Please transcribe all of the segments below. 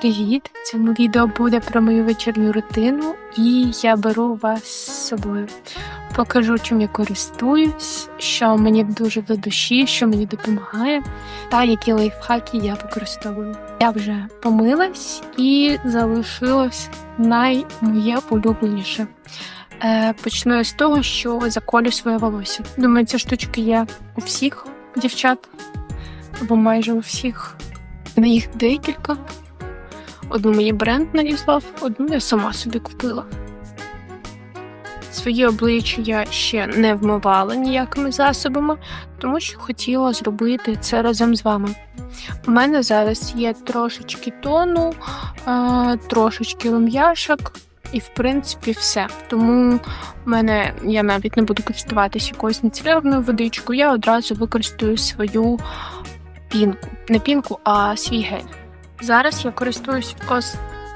Привіт! Цьому відео буде про мою вечірню рутину, і я беру вас з собою. Покажу, чим я користуюсь, що мені дуже до душі, що мені допомагає, та які лайфхаки я використовую. Я вже помилась і залишилось наймоє улюбленіше. Е, почну з того, що заколю своє волосся. Думаю, ця штучка є у всіх дівчат, або майже у всіх. На їх декілька. Одну мені бренд надіслав, одну я сама собі купила. Своє обличчя я ще не вмивала ніякими засобами, тому що хотіла зробити це разом з вами. У мене зараз є трошечки тону, е, трошечки рум'яшок, і в принципі все. Тому в мене я навіть не буду користуватися якоюсь нецільовною водичкою, я одразу використаю свою пінку. Не пінку, а свій гель. Зараз я користуюсь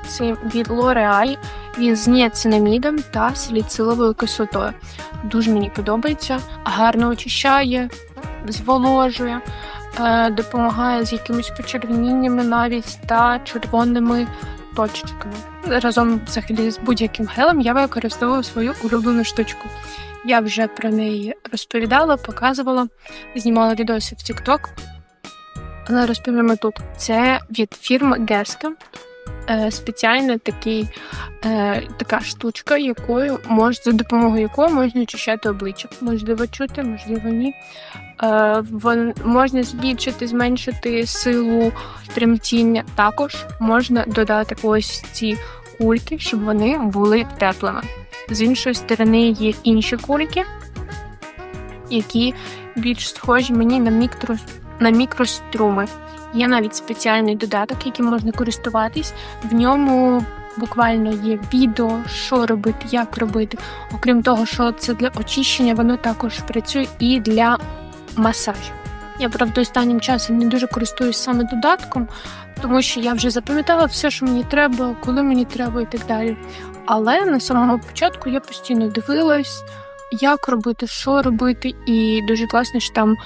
цим від L'Oreal. Він з ніацинамідом та саліциловою кислотою. Дуже мені подобається, гарно очищає, зволожує, е, допомагає з якимись почервоніннями навіть та червоними точечками. Разом взагалі з будь-яким гелем я використовую свою улюблену штучку. Я вже про неї розповідала, показувала, знімала відоси в TikTok. Але розповімо тут. Це від фірми Геска. Е, спеціально такий, е, така штучка, якою мож, за допомогою якої можна очищати обличчя. Можливо, чути, можливо, ні. Е, можна збільшити, зменшити силу тремтіння. Також можна додати ось ці кульки, щоб вони були теплими. З іншої сторони є інші кульки, які більш схожі мені на мікро на мікроструми. Є навіть спеціальний додаток, яким можна користуватись. В ньому буквально є відео, що робити, як робити. Окрім того, що це для очищення, воно також працює і для масажу. Я правда останнім часом не дуже користуюсь саме додатком, тому що я вже запам'ятала все, що мені треба, коли мені треба і так далі. Але на самого початку я постійно дивилась, як робити, що робити, і дуже класно, що там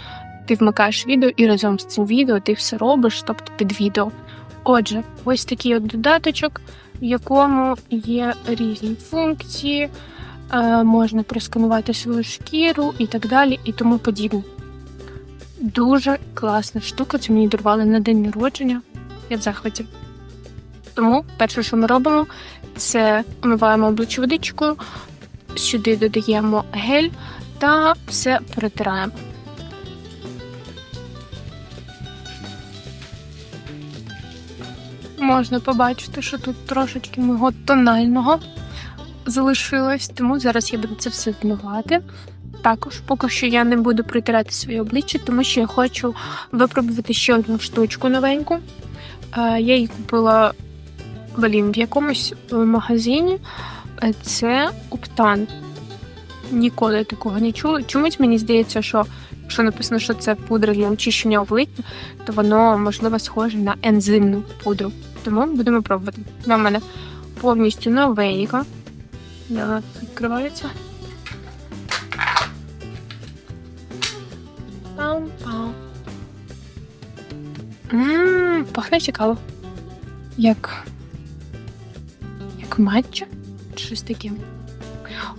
ти вмикаєш відео і разом з цим відео ти все робиш, тобто під відео. Отже, ось такий от додаточок, в якому є різні функції, е, можна просканувати свою шкіру і так далі, і тому подібне. Дуже класна штука, це мені дарували на день народження. Я в захваті. Тому перше, що ми робимо, це омиваємо обличчя водичкою, сюди додаємо гель та все перетираємо. Можна побачити, що тут трошечки мого тонального залишилось, тому зараз я буду це все змивати. Також поки що я не буду притирати своє обличчя, тому що я хочу випробувати ще одну штучку новеньку. Е, Я її купила блін, в якомусь магазині. Е, Це Уптан. Ніколи такого не чула. Чомусь мені здається, що якщо написано, що це пудра для очищення обличчя, то воно можливо схоже на ензимну пудру. Тому будемо пробувати. В мене повністю новенька. Вона відкривається. Пам-пам. Ммм, пахне цікаво. Як. Як матча? Щось таке.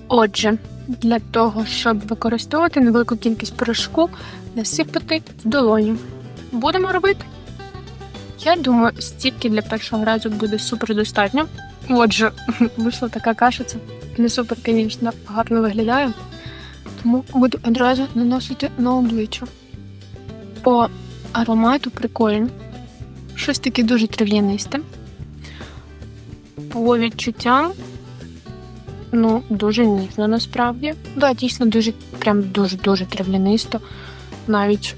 Отже, для того, щоб використовувати невелику кількість порошку, насипати в долоні. Будемо робити. Я думаю, стільки для першого разу буде супер достатньо. Отже, вийшла така кашиця. Не супер, звісно, гарно виглядає. Тому буду одразу наносити на обличчя. По аромату прикольно. Щось таке дуже трав'янисте. По відчуттям, ну, дуже ніжно насправді. Да, дійсно дуже, прям дуже-дуже трав'янисто. Навіть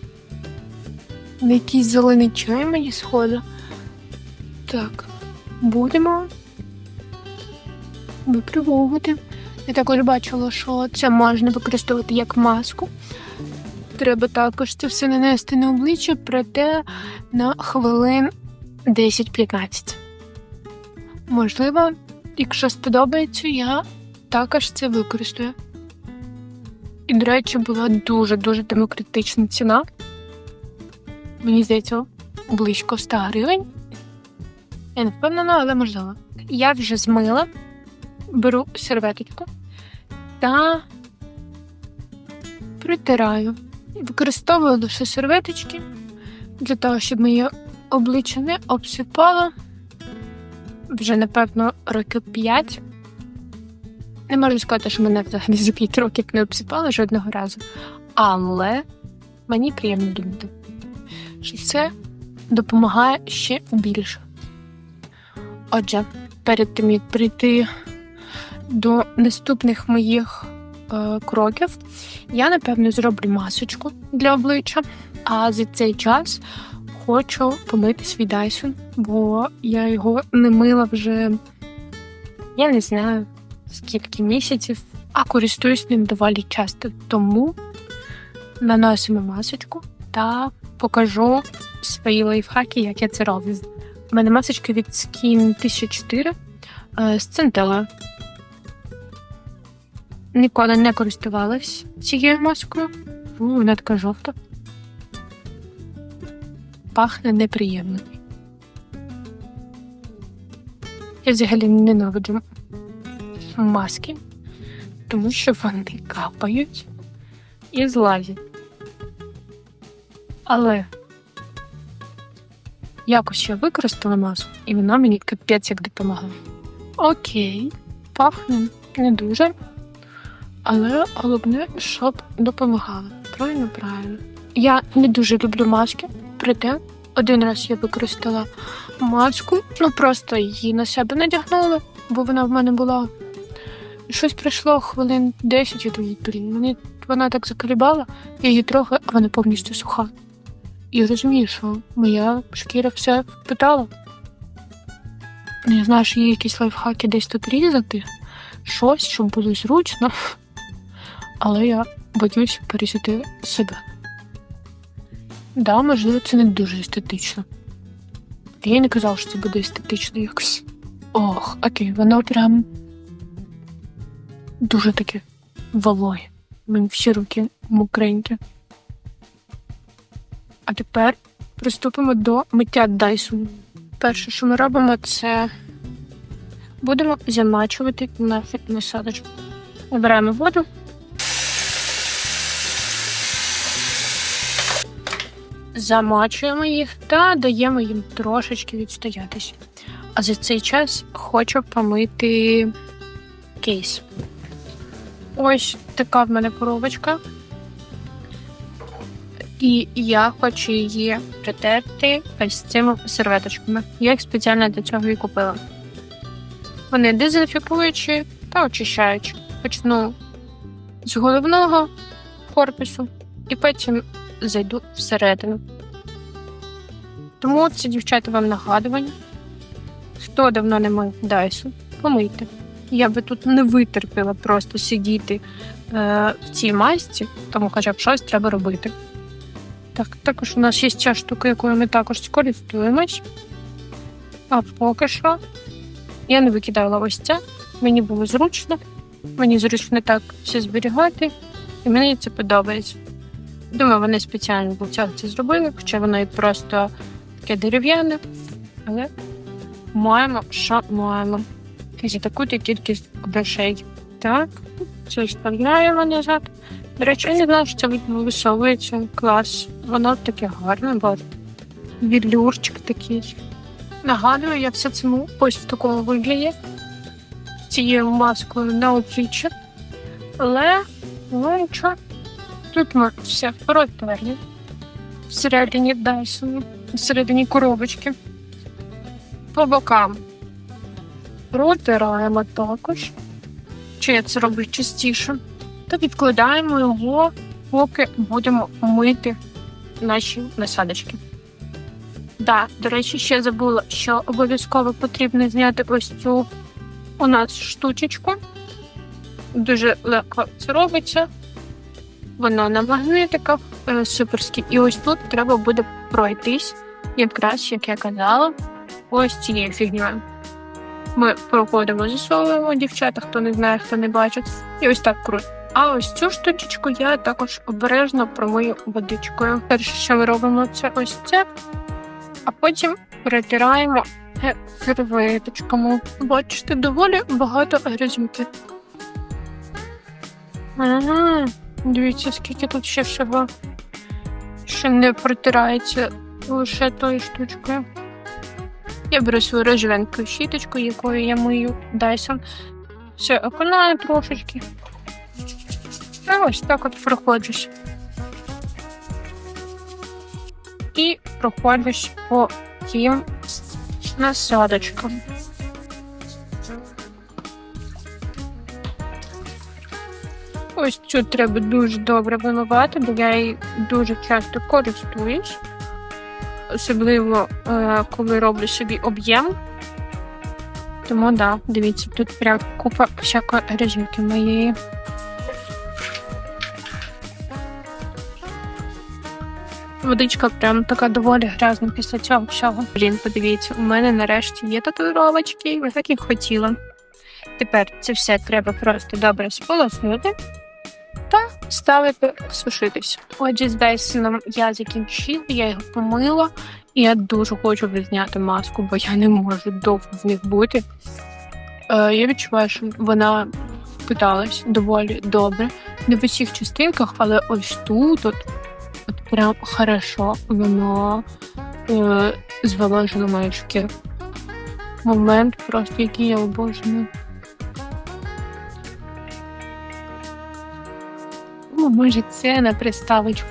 на якийсь зелений чай мені схоже. Так, будемо випробовувати. Я також бачила, що це можна використовувати як маску. Треба також це все нанести на обличчя, проте на хвилин 10-15. Можливо, якщо сподобається, я також це використаю. І, до речі, була дуже-дуже демократична ціна. Мені здається, близько 100 гривень. Я не впевнена, але можливо. Я вже змила, беру серветочку та притираю. Використовую лише серветочки для того, щоб моє обличчя не обсипало. Вже, напевно, років 5. Не можу сказати, що мене взагалі за 5 років не обсипало жодного разу. Але мені приємно думати, що це допомагає ще більше. Отже, перед тим як прийти до наступних моїх е, кроків, я напевно зроблю масочку для обличчя. А за цей час хочу помити свій Dyson, бо я його не мила вже я не знаю скільки місяців, а користуюсь ним доволі часто. Тому наносимо масочку та покажу свої лайфхаки, як я це роблю. У мене масочка від Skin 1004 е, з центелою. Ніколи не користувалась цією маскою. Вона така жовта. Пахне неприємно. Я взагалі ненавиджу маски, тому що вони капають і злазять. Але якось я використала маску, і вона мені капець як допомагала. Окей, пахне не дуже, але головне, щоб допомагала. Правильно, правильно. Я не дуже люблю маски, проте один раз я використала маску, ну просто її на себе надягнула, бо вона в мене була. Щось пройшло хвилин 10 і думаю, блін, мені вона так заколібала, я її трохи, а вона повністю суха. І розумію, що моя шкіра все впитала. Ну, Я знаю, що є якісь лайфхаки десь тут різати, щось, щоб було зручно, але я боюсь пересіти себе. Да, можливо, це не дуже естетично. Я й не казав, що це буде естетично якось. Ох, окей, воно прям дуже таке вологе. Мені всі руки мокренькі. А тепер приступимо до миття Dyson. Перше, що ми робимо, це будемо замачувати нашу насадочку. Набираємо воду. Замачуємо їх та даємо їм трошечки відстоятися. А за цей час хочу помити кейс. Ось така в мене коробочка. І я хочу її притерти ось цими серветочками. Я їх спеціально для цього і купила. Вони дезінфікуючі та очищаючі. Почну з головного корпусу і потім зайду всередину. Тому це, дівчата, вам нагадування. Хто давно не мив Дайсу, помийте. Я би тут не витерпіла просто сидіти е, в цій масці, тому хоча б щось треба робити. Так, також у нас є ця штука, якою ми також скористуємось. А поки що я не викидала ось це. Мені було зручно. Мені зручно так все зберігати, і мені це подобається. Думаю, вони спеціально це зробили, хоча воно і просто таке дерев'яне, але маємо, що маємо. За таку кількість грошей. Так, це вставляємо назад. До речі, я не знала, що це висовується клас. Воно таке гарне, бо вілюрчик такий. Нагадую, я все це ось в такому вигляді. Цією маскою на обличчя. Але, ну нічого. Тут ми все протерли. Всередині Дайсону, всередині коробочки. По бокам протираємо також. Чи я це роблю частіше? Та відкладаємо його, поки будемо мити наші насадочки. Да, до речі, ще забула, що обов'язково потрібно зняти ось цю у нас штучечку. Дуже легко це робиться. Воно на магнитиках е, суперське. І ось тут треба буде пройтись, якраз, як я казала, ось цією фігньою. Ми проходимо, засовуємо дівчата, хто не знає, хто не бачить. І ось так круто. А ось цю штучечку я також обережно промию водичкою. Перше, що ми робимо, це ось це, а потім перетираємо е, серветочками. Бачите, доволі багато грязюки. Ага, дивіться, скільки тут ще всього. Ще не протирається лише тою штучкою. Я беру свою рожевеньку щіточку, якою я мию Dyson. Все, окунаю трошечки. А ось так от проходжусь. І проходжусь по тим насадочкам. Ось цю треба дуже добре вимивати, бо я її дуже часто користуюсь. Особливо, е, коли роблю собі об'єм. Тому да, дивіться, тут прям купа всякої грязюки моєї. Водичка прям така доволі грязна після цього всього. Блін, подивіться, у мене нарешті є татуїровочки, я так і хотіла. Тепер це все треба просто добре сполоснути та ставити сушитись. Отже, з Дайсоном я закінчила, я його помила, і я дуже хочу зняти маску, бо я не можу довго в них бути. Е, я відчуваю, що вона впиталась доволі добре. Не в усіх частинках, але ось тут от, от прям хорошо воно е, зволожило мою. Момент просто, який я обожнюю. Ну, може, це на приставочку.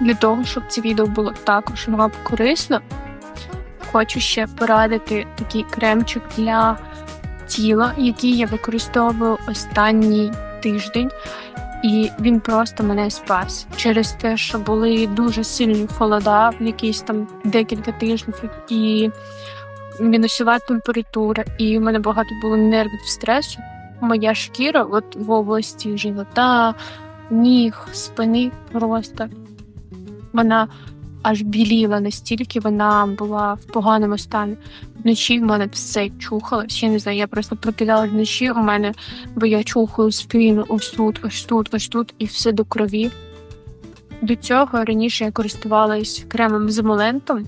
Для того, щоб це відео було також вам корисно, хочу ще порадити такий кремчик для тіла, який я використовую останній тиждень, і він просто мене спас через те, що були дуже сильні холода, в якісь там декілька тижнів, і мінусова температура, і в мене багато було нервів стресу. Моя шкіра, от в області живота, ніг, спини просто вона аж біліла настільки, вона була в поганому стані. Вночі в мене все чухалось. Я не знаю, я просто прокидалась вночі у мене, бо я чухаю спину ось тут, ось тут, ось тут, і все до крові. До цього раніше я користувалась кремом з емолентом,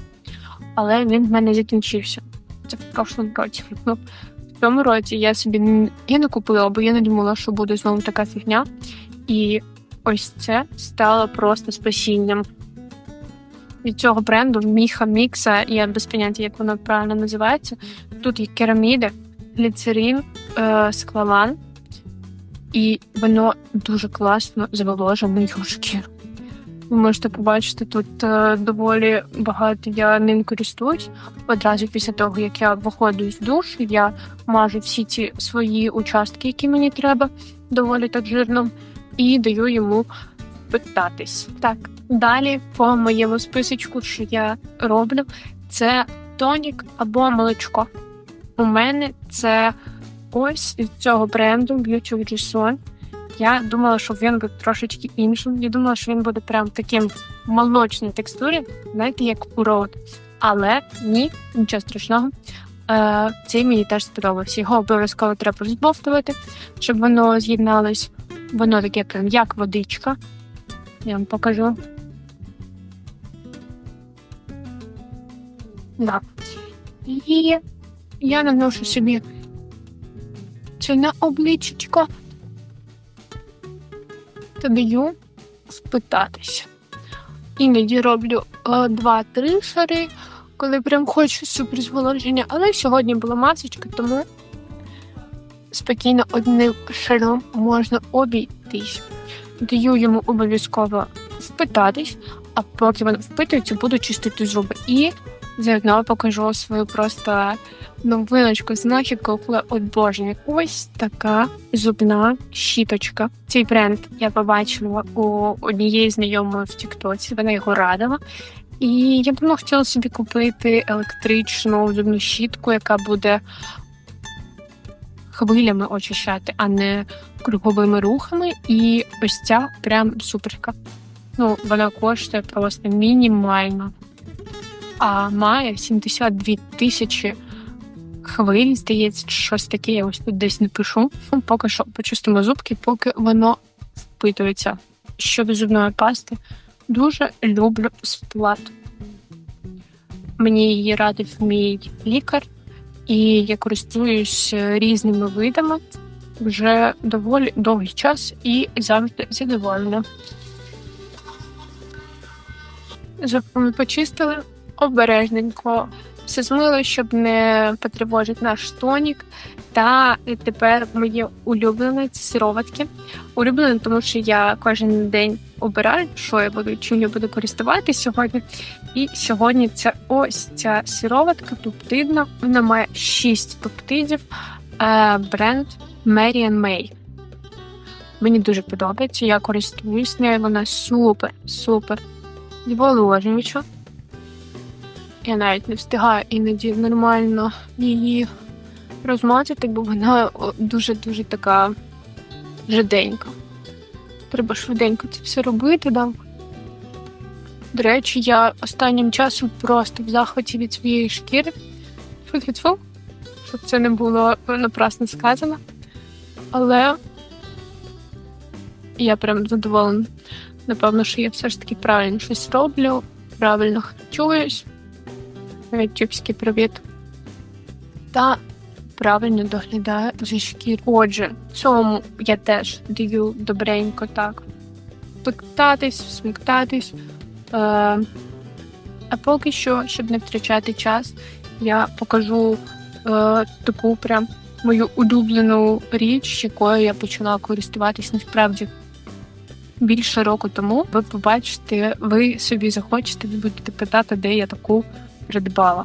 але він в мене закінчився. Це в прошлому році. Ну, в цьому році я собі я не купила, бо я не думала, що буде знову така фігня. І ось це стало просто спасінням. Від цього бренду Міха Мікса, я без поняття, як воно правильно називається. Тут є кераміди, гліцерин, е, склалан, і воно дуже класно зволожує мою шкіру. Ви можете побачити, тут е, доволі багато я ним користуюсь. Одразу після того, як я виходжу з душу, я мажу всі ці свої участки, які мені треба, доволі так жирно, і даю йому питатись. Так, далі по моєму списочку, що я роблю, це тонік або молочко. У мене це ось від цього бренду Beauty with Jason. Я думала, що він буде трошечки іншим. Я думала, що він буде прям таким молочній текстурі, знаєте, як урод. Але ні, нічого страшного. Е, цей мені теж сподобався. Його обов'язково треба розбовтувати, щоб воно з'єдналось. Воно таке прям як водичка. Я вам покажу. Да. І я наношу собі це на обличчячко та даю спитатися. Іноді роблю е, два-три шари, коли прям хочу супер але сьогодні була масочка, тому спокійно одним шаром можна обійтись. Даю йому обов'язково впитатись, а поки він впитується, буду чистити зуби. І заодно покажу свою просто новиночку знахідку, яку я обожнюю. Ось така зубна щіточка. Цей бренд я побачила у однієї знайомої в Тіктоці. Вона його радила. І я давно хотіла собі купити електричну зубну щітку, яка буде хвилями очищати, а не круговими рухами. І ось ця прям суперка. Ну, вона коштує просто мінімально. А має 72 тисячі хвиль, здається, щось таке, я ось тут десь не пишу. Ну, Поки що почистимо зубки, поки воно впитується. Щодо зубної пасти, дуже люблю сплат. Мені її радив мій лікар. І я користуюсь е, різними видами вже доволі довгий час і завжди задоволена. Зубки почистили обережненько. Все змили, щоб не потривожити наш тонік. Та тепер моє улюблене це сироватки. Улюблене, тому що я кожен день обираю, що я буду чим я буду користуватися сьогодні. І сьогодні це ось ця сироватка пептидна. Вона має 6 пептидів. Е, бренд Marian May. Мені дуже подобається. Я користуюсь нею. Вона супер, супер зволожуюча. Я навіть не встигаю іноді нормально її розмазати, бо вона дуже-дуже така жиденька. Треба швиденько це все робити, да. До речі, я останнім часом просто в захваті від своєї шкіри. Фу-фу-фу, щоб це не було напрасно сказано. Але я прям задоволена. Напевно, що я все ж таки правильно щось роблю, правильно харчуюсь. Тюбський привіт. Та правильно доглядаю за шкіру. Отже, цьому я теж даю добренько так. Пектатись, сміктатись. Е, а поки що, щоб не втрачати час, я покажу е, таку прям мою улюблену річ, якою я почала користуватись насправді більше року тому. Ви побачите, ви собі захочете, ви будете питати, де я таку придбала.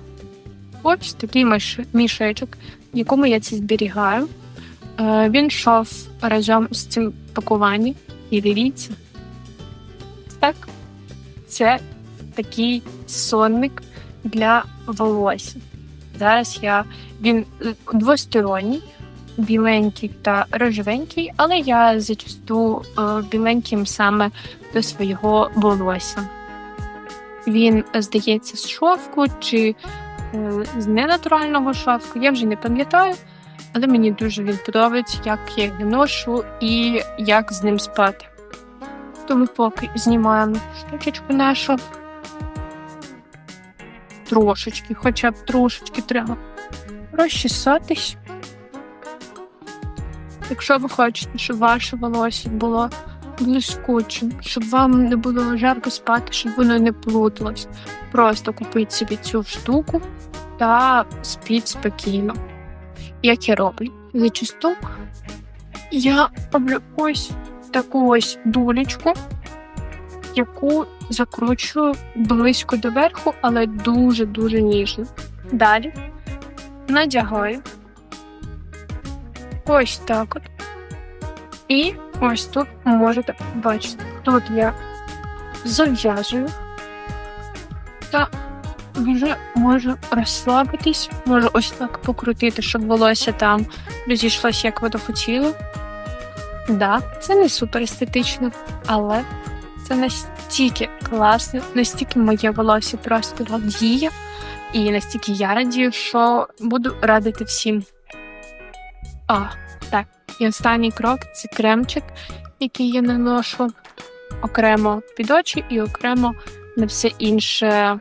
Ось такий мішечок, в якому я це зберігаю. Е, він йшов разом з цим пакуванням. І дивіться. Так, це такий сонник для волосся. Зараз я він двосторонній, біленький та рожевенький, але я зачасту е, біленьким саме до свого волосся. Він, здається, з шовку чи е, з ненатурального шовку, я вже не пам'ятаю, але мені дуже він подобається, як я його ношу і як з ним спати. Тому поки знімаємо штучечку нашу. Трошечки, хоча б трошечки треба розчесатись. Якщо ви хочете, щоб ваше волосся було блискучим, щоб вам не було жарко спати, щоб воно не плуталось, просто купіть собі цю штуку та спіть спокійно. Як я роблю? Зачасту я роблю ось таку ось дулечку, яку закручую близько до верху, але дуже-дуже ніжно. Далі надягаю ось так от. І ось тут можете бачити. Тут я зав'язую та вже можу розслабитись, можу ось так покрутити, щоб волосся там розійшлося, як воно хотіло. Да, це не супер естетично, але це настільки класно, настільки моє волосся просто радіє, і настільки я радію, що буду радити всім. А, так, і останній крок це кремчик, який я наношу окремо під очі і окремо на все інше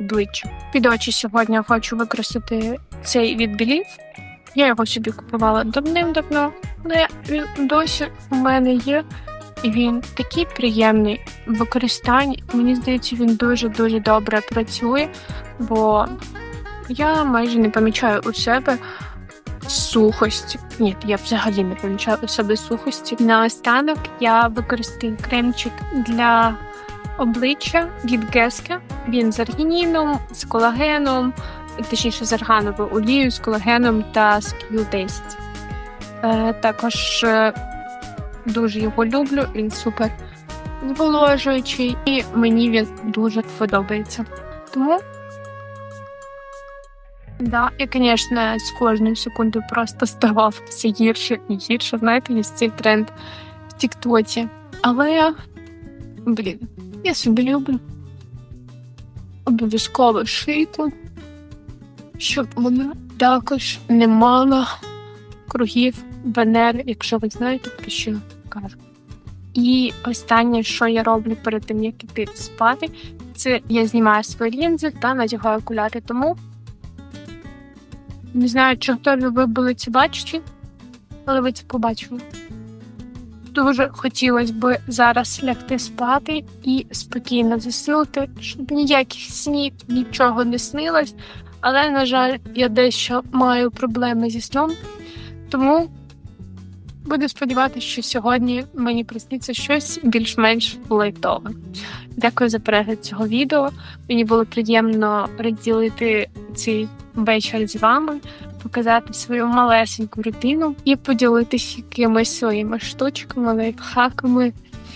обличчя. Під очі сьогодні хочу використати цей відбілів. Я його собі купувала давним-давно, але він досі у мене є. І він такий приємний в використанні. Мені здається, він дуже-дуже добре працює, бо я майже не помічаю у себе сухості. Ні, я взагалі не помічаю у себе сухості. Наостанок я використаю кремчик для обличчя від Геска. Він з аргініном, з колагеном, точніше з аргановою олією, з колагеном та з Q10. Е, також е, дуже його люблю, він супер зволожуючий, і мені він дуже подобається. Тому Да, і, звісно, з кожною секундою просто ставав все гірше і гірше. Знаєте, є цей тренд в Тіктоці. Але, блін, я собі люблю обов'язково шийку, щоб вона також не мала кругів Венери, якщо ви знаєте, про що кажу. І останнє, що я роблю перед тим, як іти спати, це я знімаю свої лінзи та надягаю окуляри. Тому Не знаю, чи хто ви були це бачити, але ви це побачили. Дуже хотілося б зараз лягти спати і спокійно заснути, щоб ніяких снів, нічого не снилось. Але, на жаль, я дещо маю проблеми зі сном, тому буду сподіватися, що сьогодні мені присниться щось більш-менш лайтове. Дякую за перегляд цього відео. Мені було приємно розділити цей вечір з вами, показати свою малесеньку рутину і поділитися якимись своїми штучками, лайфхаками.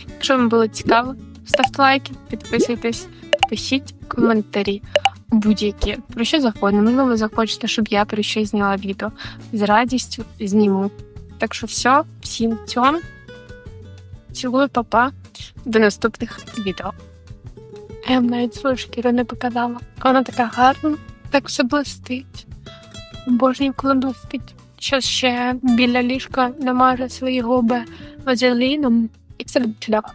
Якщо вам було цікаво, ставте лайки, підписуйтесь, пишіть коментарі. Будь-які про що захочете. Можливо, ви захочете, щоб я про щось зняла відео. З радістю зніму. Так що все, всім цьом. Цілую, папа. До наступних відео. Я навіть свою шкіру не показала. Вона така гарна, так все блистить. Боже, коли блистить. Що ще біля ліжка намаже свої губи вазеліном і все буде чудово.